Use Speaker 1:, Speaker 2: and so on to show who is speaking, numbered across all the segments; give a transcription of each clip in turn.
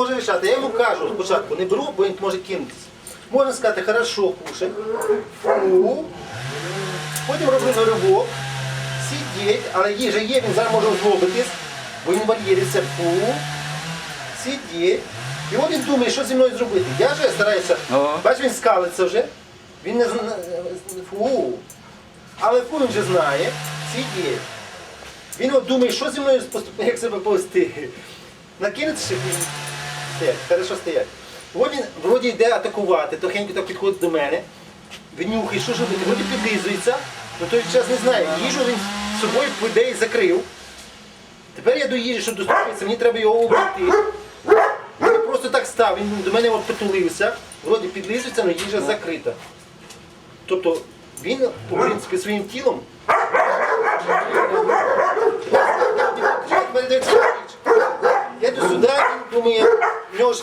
Speaker 1: може рішати. Я йому кажу спочатку, не беру, бо він може кинутися. Можна сказати, хорошо, кушай. Фу. Потім роблю на ривок. Сидіть, але їжа є, він зараз може озлобитись, бо він вольєриться. Фу. Сидіть. І от він думає, що зі мною зробити. Я вже стараюся.
Speaker 2: Ага.
Speaker 1: Бач, він скалиться вже. Він не зна... Фу. Але фу він вже знає. Сидіть. Він от думає, що зі мною поступити, як себе повести. Накинеться ще він. Стоять, хорошо стоять. Він вроді йде атакувати, тихенько так підходить до мене. Він нюхає, що ж робити, вроді підлизується, але той час не знає. Їжу він з собою по ідеї закрив. Тепер я до їжі, щоб доступитися, мені треба його обійти. Він просто так став, він до мене от притулився, вроді підлизується, але їжа закрита. Тобто він, в принципі, своїм тілом. Я йду сюди, він нього ж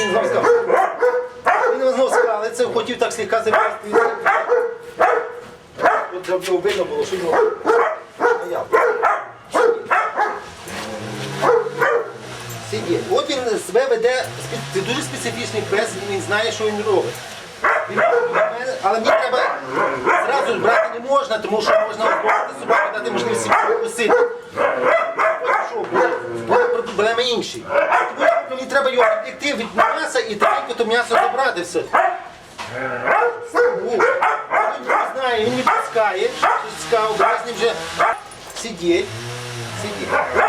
Speaker 1: він знову. Він знову скалиться, хотів так слегка завести. От видно було, що його. Сидіть. От він себе веде, це дуже специфічний пес, він знає, що він робить. Але мені треба зразу брати не можна, тому що можна обрати собаку, дати можливість. Що, буде проблеми інші. Тому мені треба його відвлекти від м'яса і тихенько то м'ясо забрати все. Він не знає, він цікаво, бо з ним вже сидіть, сидіть.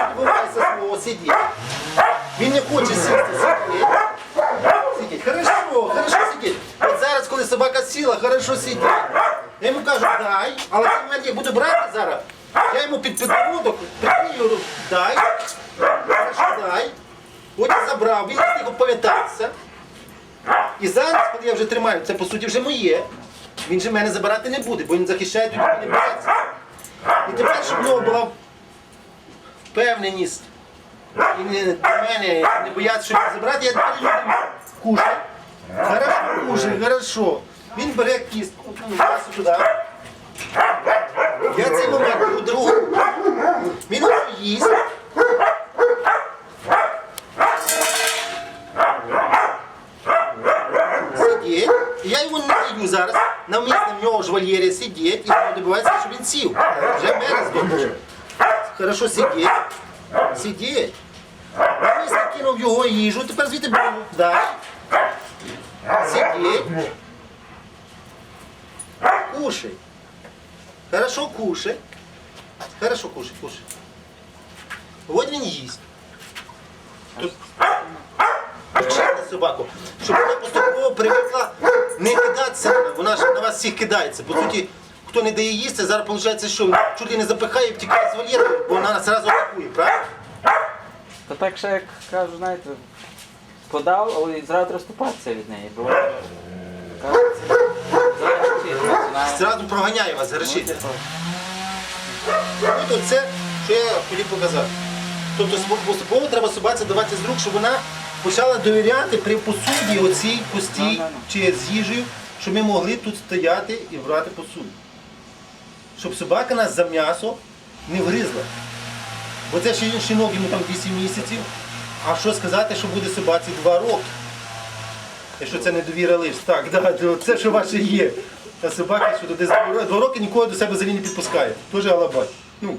Speaker 1: Відбувається слово сидіть. Він не хоче сісти, сидіть. Сидіть. Хорошо, хорошо сидіть. От зараз, коли сіла, хорошо сидіть. Я йому кажу, дай, але цей момент буду брати зараз. Я йому під підбородок прикрию дай, хорошо, дай. От забрав, він з повітався. І зараз, коли я вже тримаю, це по суті вже моє, він же мене забирати не буде, бо він захищає тоді не б'ється. І тепер, щоб в нього була впевненість і не, до мене не бояться, що він забрати, я тепер кушай. Хорошо, кушай, хорошо. Він бере кістку, м'ясо туди. Я цей момент беру другу. Він їсть. Сидіть. Я йому не даю зараз. Навмисно в нього ж вольєрі сидіть і добивається, щоб він сів. Вже мерз Хорошо сидіть. Сидіть. Навмисно кинув його їжу, тепер звідти беру. Сидіть. Кушай. Хорошо кушай. Хорошо кушай, кушай. От він їсть. Тут собаку, щоб вона поступово привикла не кидатися. Вона ж на вас всіх кидається. По суті, хто не дає їсти, зараз виходить, що чуть ли не запихає втікає з вольєру, бо вона одразу атакує, правильно?
Speaker 2: Та так ще як кажу, знаєте, подав, але зразу розступатися від неї. Бо.
Speaker 1: Зразу проганяє вас,
Speaker 2: Ну,
Speaker 1: грішить.
Speaker 2: типу,
Speaker 1: Тобто це, що я хотів показати. Тобто поступово треба собаці давати з рук, щоб вона почала довіряти при посуді оцій пустій
Speaker 2: Ну, ну, ну.
Speaker 1: чи з їжею, щоб ми могли тут стояти і брати посуду. Щоб собака нас за м'ясо не вгризла. Бо це ще щінок йому там 8 місяців. А що сказати, що буде собаці 2 роки? Якщо це не довіра лиш. Так, да, це що ваше є. Та собака, що десь два роки нікого до себе взагалі не підпускає. Теж алабай. Ну,